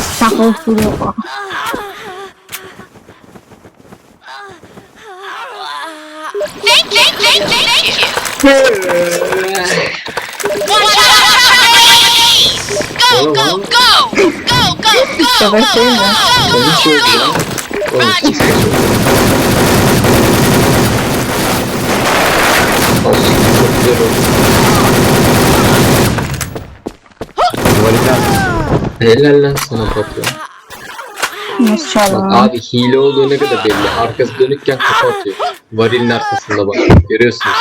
사고 부려봐. Thank you, thank you, thank you. Watch! Go, go, go, go, go, go, go, go, go, go, go. Roger. On va les. Helal lan sana Batu. Bak Maşallah. abi hile olduğu ne kadar belli. Arkası dönükken kafa atıyor. Varilin arkasında bak. Görüyorsunuz.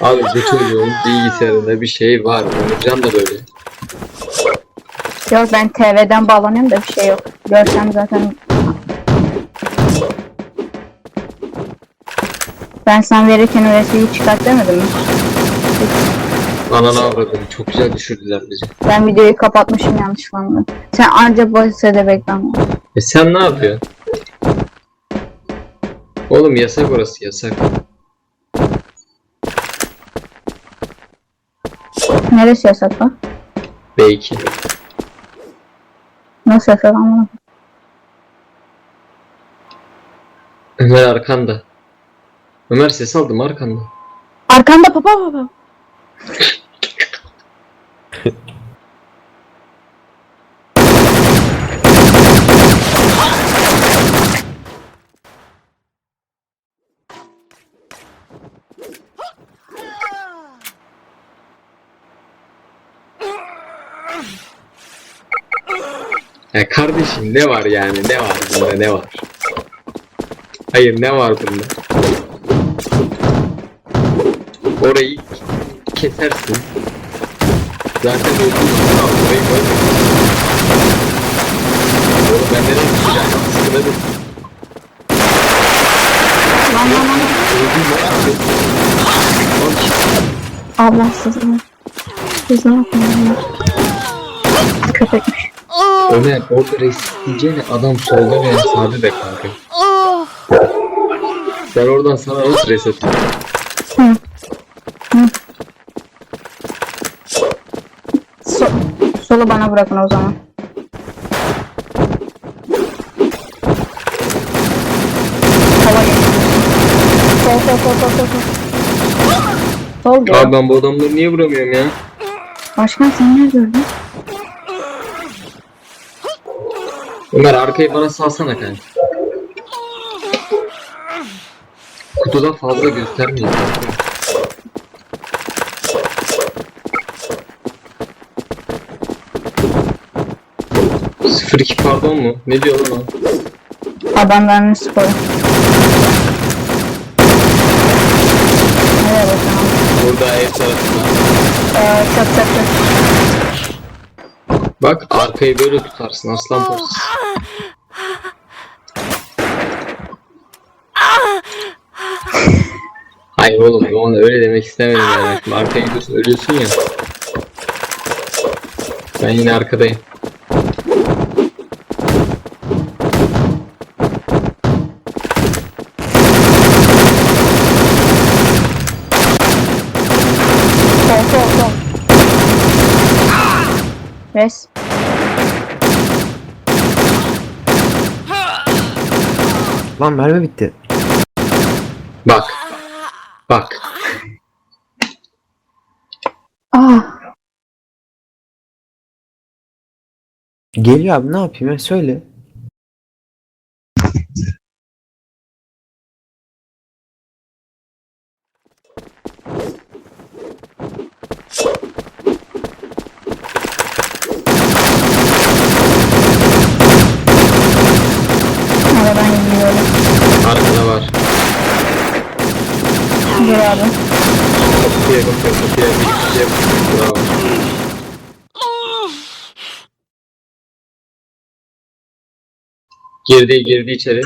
Abi bu çocuğun bilgisayarında bir şey var. Onurcan da böyle. Yok ben TV'den bağlanıyorum da bir şey yok. Görsem zaten... Ben sana verirken USB'yi çıkart demedim mi? Ananı avradım. Çok güzel düşürdüler bizi. Ben videoyu kapatmışım yanlışlıkla. Sen anca bu sırada bekle. E sen ne yapıyorsun? Oğlum yasak orası yasak. Neresi yasak lan? Belki. Nasıl yasak ama? Ömer arkanda. Ömer ses aldım arkanda. Arkanda papa papa. Ya kardeşim ne var yani ne var bunda ne var? Hayır ne var bunda? Orayı kesersin. Zaten öldüğün zaman orayı bölmek. Oğlum ben neden düşeceğim? Sıkıladım. Lan lan lan. Öldüm lan. Bak, Allah. Siz ne yapıyorsunuz? Köpekmiş. Oh, Ömer orada reis diyeceğine adam solda veya sağda be kanka. oh. Ben oradan sana nasıl reis solu bana bırakın o zaman. Geçti. Sol sol sol sol sol. sol. Sol. Abi ben bu adamları niye vuramıyorum ya? Başkan sen ne gördün? Ömer arkayı bana salsana kanka. Kutuda fazla göstermiyor. 02 pardon mu? Ne diyor lan o? Adamların sporu. Nereye bakalım? Burada ev tarafında. Ee, çat çat çat. Bak arkayı böyle tutarsın aslan parçası. Hayır oğlum onu öyle demek istemedim yani. Arkaya gidiyorsun ölüyorsun ya. Ben yine arkadayım. Sol sol sol. Res. Lan mermi bitti. Bak. Bak. Ah. Geliyor abi ne yapayım ya söyle. Aradan gidiyorum. Arkada var. Abi. Kapıya kapıya. Bakıyor. Bravo. Girdi girdi içeri.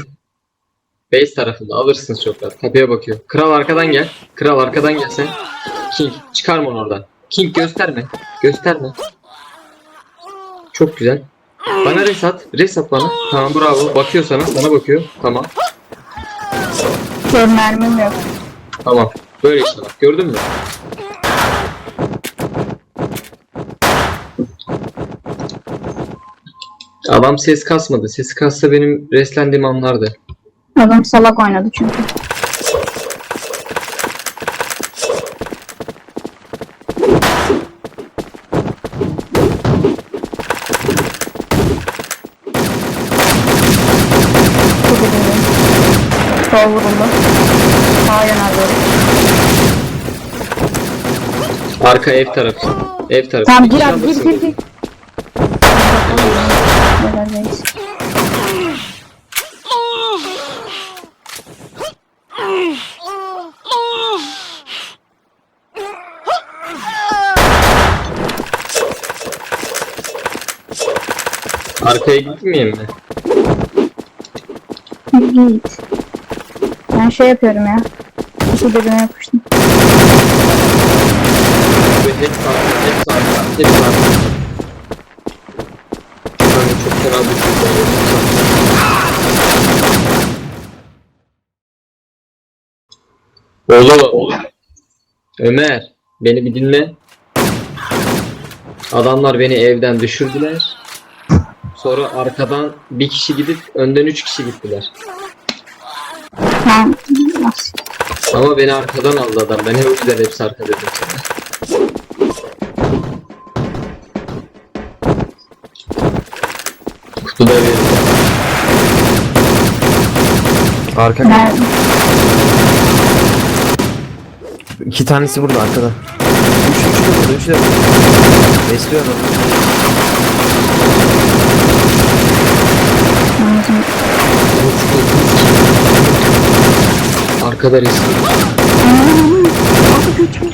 Base tarafında alırsınız çok rahat. Kapıya bakıyor. Kral arkadan gel. Kral arkadan gel sen. King çıkarma onu oradan. King gösterme. Gösterme. Çok güzel. Bana res at. Res at bana. Tamam bravo. Bakıyor sana. Sana bakıyor. Tamam. Kör mermim yok. Tamam. Böyle işte bak. Gördün mü? Adam ses kasmadı. Sesi kassa benim reslendiğim anlardı. Adam salak oynadı çünkü. Sol vuruldu. Sağa yöneldi. Arka ev tarafı. Ev tarafı. Tamam gir abi gir gir gir. Arkaya gitmeyeyim mi? Git. Ben şey yapıyorum ya. İki dibime yapıştım. Ve hep arka, hep hep arka. Kanka çok fena düşürdü. Oğlum. Ömer. Beni bir dinle. Adamlar beni evden düşürdüler. Sonra arkadan bir kişi gidip önden üç kişi gittiler. Ama beni arkadan aldı adam. Ben hep hepsi arka dedim sana. Kutuda verin. Arka Nerede? İki tanesi burada arkada. Üç, üçü de burada, üçü de burada. Besliyor adamı. Arkada resim. Aa, Abi götür.